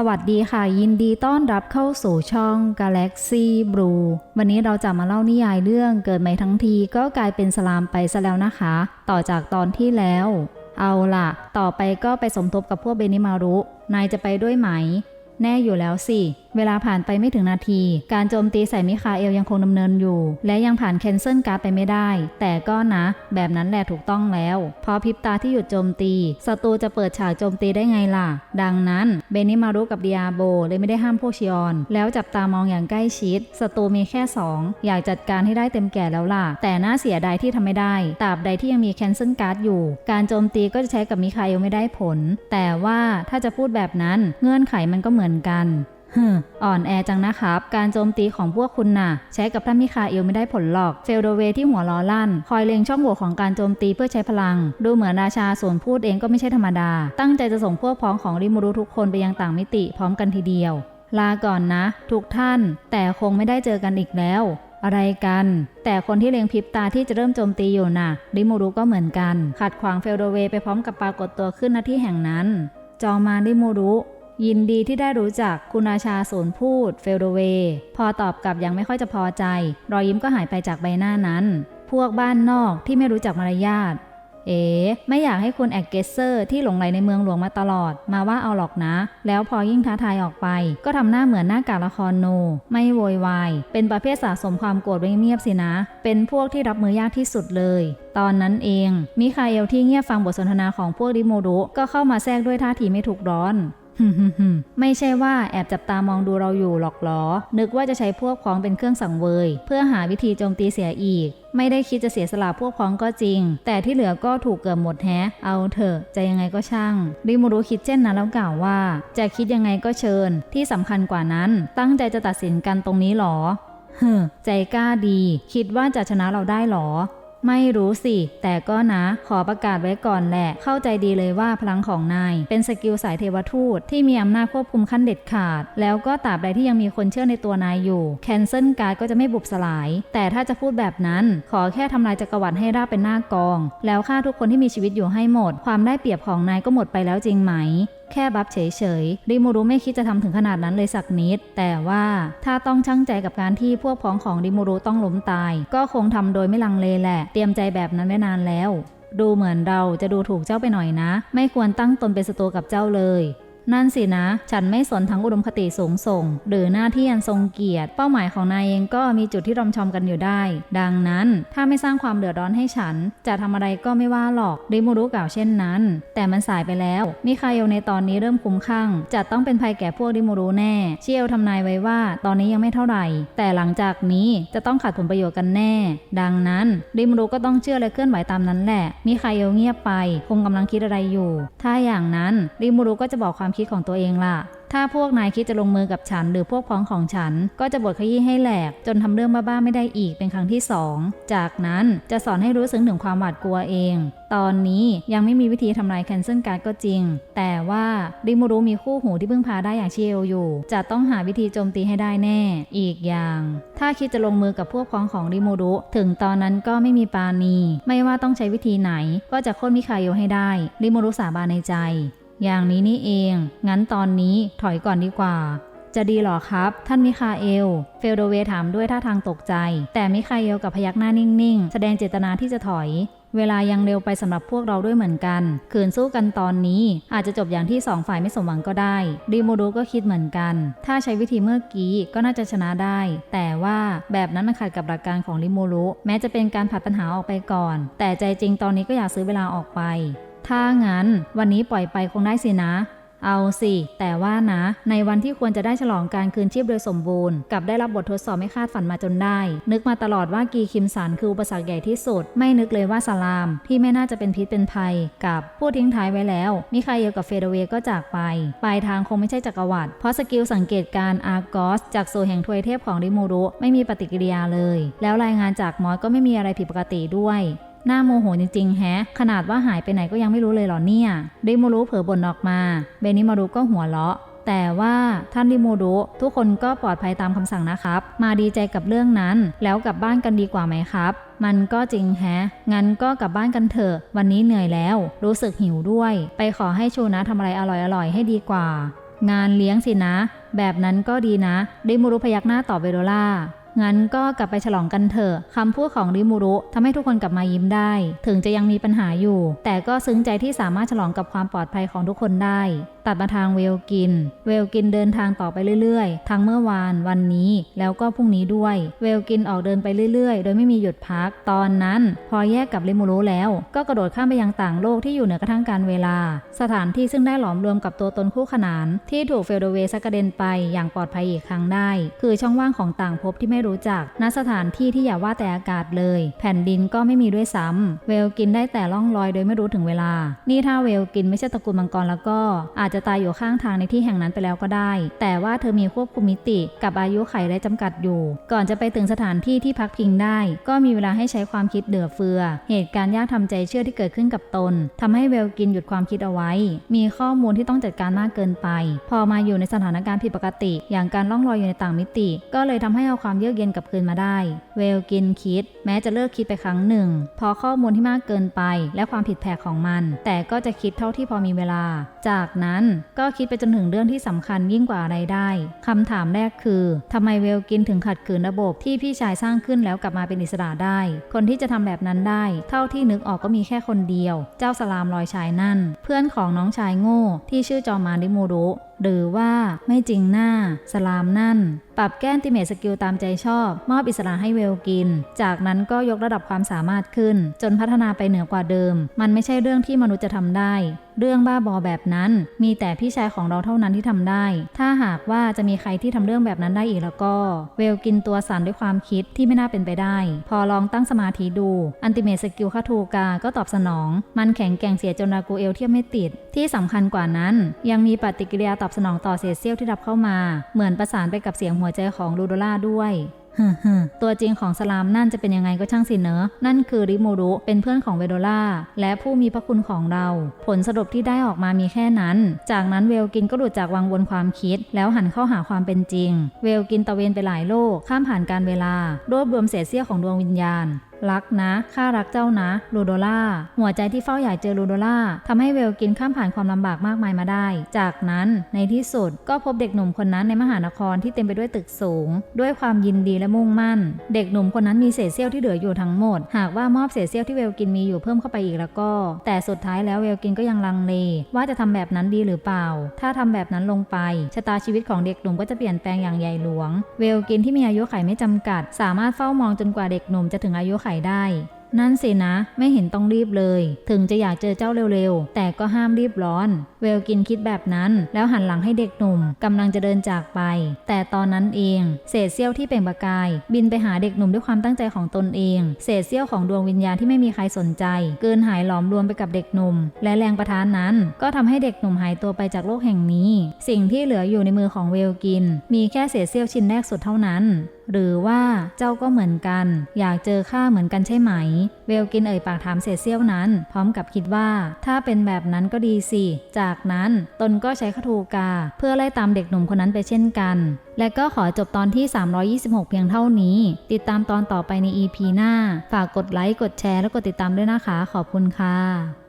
สวัสดีค่ะ ยินดีต้อนรับเข้าสู่ช่อง Galaxy Blue วันนี้เราจะมาเล่านิยายเรื่องเกิดใหม่ทั้งทีก็กลายเป็นสลามไปซะแล้วนะคะ ต่อจากตอนที่แล้ว เอาล่ะ ต่อไปก็ไปสมทบกับพวกเบนิมารุ นายจะไปด้วยไหม แน่อยู่แล้วสิ เวลาผ่านไปไม่ถึงนาที การโจมตีใส่มิคาเอลยังคงดำเนินอยู่ และยังผ่านแคนเซิลการ์ดไปไม่ได้ แต่ก็นะ แบบนั้นแหละถูกต้องแล้ว พอพิบตาที่หยุดโจมตี ศัตรูจะเปิดฉากโจมตีได้ไงล่ะ ดังนั้นเบนิมารุกับดิอาโบเลยไม่ได้ห้ามพวกชิออน แล้วจับตามองอย่างใกล้ชิด ศัตรูมีแค่สองอยากจัดการให้ได้เต็มแก่แล้วล่ะ แต่น่าเสียดายที่ทำไม่ได้ ตราบใดที่ยังมีแคนเซิลการ์ดอยู่ การโจมตีก็จะใช้กับมิคาเอลไม่ได้ผล แต่ว่าถ้าจะพูดแบบนั้น เงื่อนไขมันก็เหมือนกันฮึอ่อนแอจังนะครับ การโจมตีของพวกคุณน่ะ ใช้กับท่านมิคาเอลไม่ได้ผลหรอก เฟลโดเวที่หัวล้อลั่น คอยเล็งช่องโหว่ของการโจมตีเพื่อใช้พลัง ดูเหมือนราชาส่วนพูดเองก็ไม่ใช่ธรรมดา ตั้งใจจะส่งพวกพ้องของริมูรุทุกคนไปยังต่างมิติพร้อมกันทีเดียว ลาก่อนนะ ทุกท่าน แต่คงไม่ได้เจอกันอีกแล้ว อะไรกัน แต่คนที่เล็งพริบตาที่จะเริ่มโจมตีอยู่น่ะ ริมูรุก็เหมือนกัน ขัดขวางเฟลโดเวไปพร้อมกับปรากฏตัวขึ้นณที่แห่งนั้น จอมานริมูรุ ยินดีที่ได้รู้จักคุณราชาศูนย์พูด เฟลโดเว พอตอบกลับยังไม่ค่อยจะพอใจ รอยยิ้มก็หายไปจากใบหน้านั้น พวกบ้านนอกที่ไม่รู้จักมารยาทเอ๋ไม่อยากให้คุณแอกเกสเซอร์ที่หลงไหลในเมืองหลวงมาตลอด มาว่าเอาหรอกนะ แล้วพอยิ่งท้าทายออกไป ก็ทำหน้าเหมือนหน้ากากละครโน ไม่โวยวาย เป็นประเภทสะสมความโกรธไว้เงียบสินะ เป็นพวกที่รับมือยากที่สุดเลย ตอนนั้นเอง มิคาเอลที่เงียบฟังบทสนทนาของพวกดิโมรุก็เข้ามาแทรกด้วยท่าทีไม่ถูกร้อน ไม่ใช่ว่าแอบจับตามองดูเราอยู่หรอกหรอ นึกว่าจะใช้พวกพ้องเป็นเครื่องสังเวย เพื่อหาวิธีโจมตีเสียอีก ไม่ได้คิดจะเสียสละพวกพ้องก็จริง แต่ที่เหลือก็ถูกเกือบหมดแฮะ เอาเถอะจะยังไงก็ช่าง ริมูรุคิดเช่นนั้นแล้วกล่าวว่า จะคิดยังไงก็เชิญ ที่สำคัญกว่านั้น ตั้งใจจะตัดสินกันตรงนี้หรอเฮึมใจกล้าดี คิดว่าจะชนะเราได้หรอ ไม่รู้สิ แต่ก็นะขอประกาศไว้ก่อนแหละ เข้าใจดีเลยว่าพลังของนาย เป็นสกิลสายเทวทูตที่มีอำนาจควบคุมขั้นเด็ดขาด แล้วก็ตราบใดที่ยังมีคนเชื่อในตัวนายอยู่แคนเซิลการ์ดก็จะไม่บุบสลาย แต่ถ้าจะพูดแบบนั้น ขอแค่ทำลายจักรวรรดิให้ราบเป็นหน้ากอง แล้วฆ่าทุกคนที่มีชีวิตอยู่ให้หมด ความได้เปรียบของนายก็หมดไปแล้วจริงไหม แค่บัฟเฉยๆ ริมูรุไม่คิดจะทำถึงขนาดนั้นเลยสักนิด แต่ว่าถ้าต้องชั่งใจกับการที่พวกพ้องของริมูรุต้องล้มตาย ก็คงทำโดยไม่ลังเลแหละ เตรียมใจแบบนั้นไว้นานแล้ว ดูเหมือนเราจะดูถูกเจ้าไปหน่อยนะ ไม่ควรตั้งตนเป็นศัตรูกับเจ้าเลย นั่นสินะ ฉันไม่สนทั้งอุดมคติสูงส่ง หรือหน้าที่อันทรงเกียรติ เป้าหมายของนายเองก็มีจุดที่รอมชอมกันอยู่ได้ ดังนั้นถ้าไม่สร้างความเดือดร้อนให้ฉัน จะทำอะไรก็ไม่ว่าหรอกริมูรุกล่าวเช่นนั้น แต่มันสายไปแล้ว มิคาเอลในตอนนี้เริ่มคุ้มข้างจะต้องเป็นภัยแก่พวกริมูรุแน่ เชียวทำนายไว้ว่า ตอนนี้ยังไม่เท่าไหร่ แต่หลังจากนี้จะต้องขาดผลประโยชน์กันแน่ ดังนั้นริมูรุก็ต้องเชื่อและเคลื่อนไหวตามนั้นแหละมิคาเอลเงียบไป คงกำลังคิดอะไรอยู่ ถ้าอย่างนั้นริมูรุก็จะบอกความคิดของตัวเองล่ะ ถ้าพวกนายคิดจะลงมือกับฉัน หรือพวกพ้องของฉัน ก็จะบดขยี้ให้แหลก จนทำเรื่องบ้าๆไม่ได้อีกเป็นครั้งที่สองจากนั้นจะสอนให้รู้ซึ้งถึงความหวาดกลัวเอง ตอนนี้ยังไม่มีวิธีทำลายแคนเซิลการ์ดก็จริง แต่ว่าริมูรุมีคู่หูที่เพึ่งพาได้อย่างเชียวอยู่ จะต้องหาวิธีโจมตีให้ได้แน่ อีกอย่าง ถ้าคิดจะลงมือกับพวกพ้องของริมูรุถึงตอนนั้นก็ไม่มีปาณี ไม่ว่าต้องใช้วิธีไหน ก็จะโค่นมิคาโยให้ได้ริมูรุสาบานในใจ อย่างนี้นี่เอง งั้นตอนนี้ถอยก่อนดีกว่า จะดีหรอครับ ท่านมิคาเอล เฟลโดเวถามด้วยท่าทางตกใจ แต่มิคาเอลกับพยักหน้านิ่ง ๆ แสดงเจตนาที่จะถอย เวลายังเร็วไปสำหรับพวกเราด้วยเหมือนกัน ขืนสู้กันตอนนี้ อาจจะจบอย่างที่สองฝ่ายไม่สมหวังก็ได้ริโมดูก็คิดเหมือนกัน ถ้าใช้วิธีเมื่อกี้ก็น่าจะชนะได้ แต่ว่าแบบนั้นมันขัดกับหลักการของริโมรุแม้จะเป็นการผัดปัญหาออกไปก่อน แต่ใจจริงตอนนี้ก็อยากซื้อเวลาออกไป ถ้างั้นวันนี้ปล่อยไปคงได้สินะ เอาสิ แต่ว่านะ ในวันที่ควรจะได้ฉลองการคืนชีพโดยสมบูรณ์กับได้รับบททดสอบไม่คาดฝันมาจนได้ นึกมาตลอดว่ากีคิมสันคืออุปสรรคใหญ่ที่สุด ไม่นึกเลยว่าสลาม ที่ไม่น่าจะเป็นพิษเป็นภัย กับผู้ทิ้งท้ายไว้แล้ว มิคาเอลกับเฟเดเวก็จากไป ปลายทางคงไม่ใช่จักรวรรดิเพราะสกิลสังเกตการอาร์กอสจากโซแห่งทวยเทพของริมูรุไม่มีปฏิกิริยาเลย แล้วรายงานจากมอสก็ไม่มีอะไรผิดปกติด้วย หน้าโมโหจริงๆแฮะ ขนาดว่าหายไปไหนก็ยังไม่รู้เลยเหรอเนี่ย ริโมรุเผลอบ่นออกมา เบนิมารุก็หัวเราะแต่ว่าท่านริโมรุทุกคนก็ปลอดภัยตามคำสั่งนะครับ มาดีใจกับเรื่องนั้น แล้วกลับบ้านกันดีกว่าไหมครับ มันก็จริงแฮะ งั้นก็กลับบ้านกันเถอะ วันนี้เหนื่อยแล้ว รู้สึกหิวด้วย ไปขอให้ชูนะทำอะไรอร่อยๆให้ดีกว่า งานเลี้ยงสินะ แบบนั้นก็ดีนะริมูรุพยักหน้าตอบเวโรล่า งั้นก็กลับไปฉลองกันเถอะคำพูดของริมูรุทำให้ทุกคนกลับมายิ้มได้ ถึงจะยังมีปัญหาอยู่ แต่ก็ซึ้งใจที่สามารถฉลองกับความปลอดภัยของทุกคนได้ ตัดมาทางเวลกิน เวลกินเดินทางต่อไปเรื่อยๆ ทั้งเมื่อวาน วันนี้ แล้วก็พรุ่งนี้ด้วย เวลกินออกเดินไปเรื่อยๆ โดยไม่มีหยุดพัก ตอนนั้น พอแยกกับริมูรุแล้ว ก็กระโดดข้ามไปยังต่างโลกที่อยู่เหนือกระทั่งการเวลา สถานที่ซึ่งได้หลอมรวมกับตัวตนคู่ขนาน ที่ถูกเฟลโดเวสกระเด็นไปอย่างปลอดภัยอีกครั้งได้ คือช่องว่างของต่างภพที่ไม่รู้จัก ณ สถานที่ที่อย่าว่าแต่อากาศเลย แผ่นดินก็ไม่มีด้วยซ้ำเวลกินได้แต่ล่องลอยโดยไม่รู้ถึงเวลา นี่ถ้าเวลกินไม่ใช่ตระกูลมังกรแล้วก็ อาจจะตายอยู่ข้างทางในที่แห่งนั้นไปแล้วก็ได้ แต่ว่าเธอมีควบคุมมิติ กับอายุไขและจำกัดอยู่ ก่อนจะไปถึงสถานที่ที่พักพิงได้ ก็มีเวลาให้ใช้ความคิดเดือเฟือ เหตุการณ์ยากทำใจเชื่อที่เกิดขึ้นกับตนทำให้เวลกินหยุดความคิดเอาไว้ มีข้อมูลที่ต้องจัดการมากเกินไป พอมาอยู่ในสถานการณ์ผิดปกติ อย่างการล่องลอยอยู่ในต่างมิติ ก็เลยทำให้เอาความเยือกเย็นกลับคืนมาได้ เวลกินคิด แม้จะเลิกคิดไปครั้งหนึ่ง พอข้อมูลที่มากเกินไป และความผิดแผกของมัน แต่ก็จะคิดเท่าที่พอมีเวลา จากนั้นก็คิดไปจนถึงเรื่องที่สำคัญยิ่งกว่าอะไรได้คำถามแรกคือทำไมเวลกินถึงขัดขืนระบบที่พี่ชายสร้างขึ้นแล้วกลับมาเป็นอิสระได้ คนที่จะทำแบบนั้นได้ เท่าที่นึกออกก็มีแค่คนเดียว เจ้าสลามลอยชายนั่น เพื่อนของน้องชายโง่ ที่ชื่อจอมาริโมรุ หรือว่าไม่จริงหน้า สลามนั่น ปรับแก้นติเมตสกิลตามใจชอบ มอบอิสระให้เวลกิน จากนั้นก็ยกระดับความสามารถขึ้น จนพัฒนาไปเหนือกว่าเดิม มันไม่ใช่เรื่องที่มนุษย์จะทำได้ เรื่องบ้าบอแบบนั้น มีแต่พี่ชายของเราเท่านั้นที่ทำได้ ถ้าหากว่าจะมีใครที่ทำเรื่องแบบนั้นได้อีกแล้วก็ เวลกินตัวสั่นด้วยความคิดที่ไม่น่าเป็นไปได้ พอลองตั้งสมาธิดู อันติเมตสกิลคาทูกา ก็ตอบสนอง มันแข็งแกร่งเสียจนรากูเอลเทียบไม่ติด ที่สำคัญกว่านั้น ยังมีปฏิกิริยาตอบสนองต่อเศษเสี้ยวที่รับเข้ามา เหมือนประสานไปกับเสียงหัวใจของลูโดล่าด้วย ตัวจริงของสลามนั่นจะเป็นยังไงก็ช่างสิเนอะนั่นคือริโมรุเป็นเพื่อนของเวโดล่าและผู้มีพระคุณของเรา ผลสรุปที่ได้ออกมามีแค่นั้น จากนั้นเวลกินก็หลุดจากวังวนความคิด แล้วหันเข้าหาความเป็นจริง เวลกินตะเวนไปหลายโลกข้ามผ่านการเวลารวบรวมเศษเสี้ยวของดวงวิญญาณ รักนะข้ารักเจ้านะลูโดล่าหัวใจที่เฝ้าอยากเจอลูโดล่าทำให้เวลกินข้ามผ่านความลำบากมากมายมาได้ จากนั้นในที่สุดก็พบเด็กหนุ่มคนนั้นในมหานครที่เต็มไปด้วยตึกสูง ด้วยความยินดีและมุ่งมั่น เด็กหนุ่มคนนั้นมีเศษเสี้ยวที่เหลืออยู่ทั้งหมด หากว่ามอบเศษเสี้ยวที่เวลกินมีอยู่เพิ่มเข้าไปอีกแล้วก็ แต่สุดท้ายแล้วเวลกินก็ยังลังเล ว่าจะทำแบบนั้นดีหรือเปล่า ถ้าทำแบบนั้นลงไปชะตาชีวิตของเด็กหนุ่มก็จะเปลี่ยนแปลงอย่างใหญ่หลวง เวลกินที่มีอายุไขไม่จำกัด สามารถเฝ้ามองจนกว่าเด็กหนุ่มจะถึงอายุไขได้ นั่นสินะ ไม่เห็นต้องรีบเลย ถึงจะอยากเจอเจ้าเร็วๆ แต่ก็ห้ามรีบร้อน เวลกินคิดแบบนั้น แล้วหันหลังให้เด็กหนุ่มกำลังจะเดินจากไป แต่ตอนนั้นเอง เศษเสี้ยวที่เปล่งประกาย บินไปหาเด็กหนุ่มด้วยความตั้งใจของตนเอง เศษเสี้ยวของดวงวิญญาณที่ไม่มีใครสนใจ เกินหายหลอมรวมไปกับเด็กหนุ่ม และแรงประทานนั้น ก็ทำให้เด็กหนุ่มหายตัวไปจากโลกแห่งนี้ สิ่งที่เหลืออยู่ในมือของเวลกิน มีแค่เศษเสี้ยวชิ้นแรกสุดเท่านั้น หรือว่าเจ้าก็เหมือนกัน อยากเจอข้าเหมือนกันใช่ไหม เวลกินเอ่ยปากถามเศษเสี้ยวนั้น พร้อมกับคิดว่า ถ้าเป็นแบบนั้นก็ดีสิ จากนั้นตนก็ใช้คทูกา เพื่อไล่ตามเด็กหนุ่มคนนั้นไปเช่นกัน และก็ขอจบตอนที่ 326 เพียงเท่านี้ ติดตามตอนต่อไปใน EP หน้า ฝากกดไลค์ กดแชร์ และกดติดตามด้วยนะคะ ขอบคุณค่ะ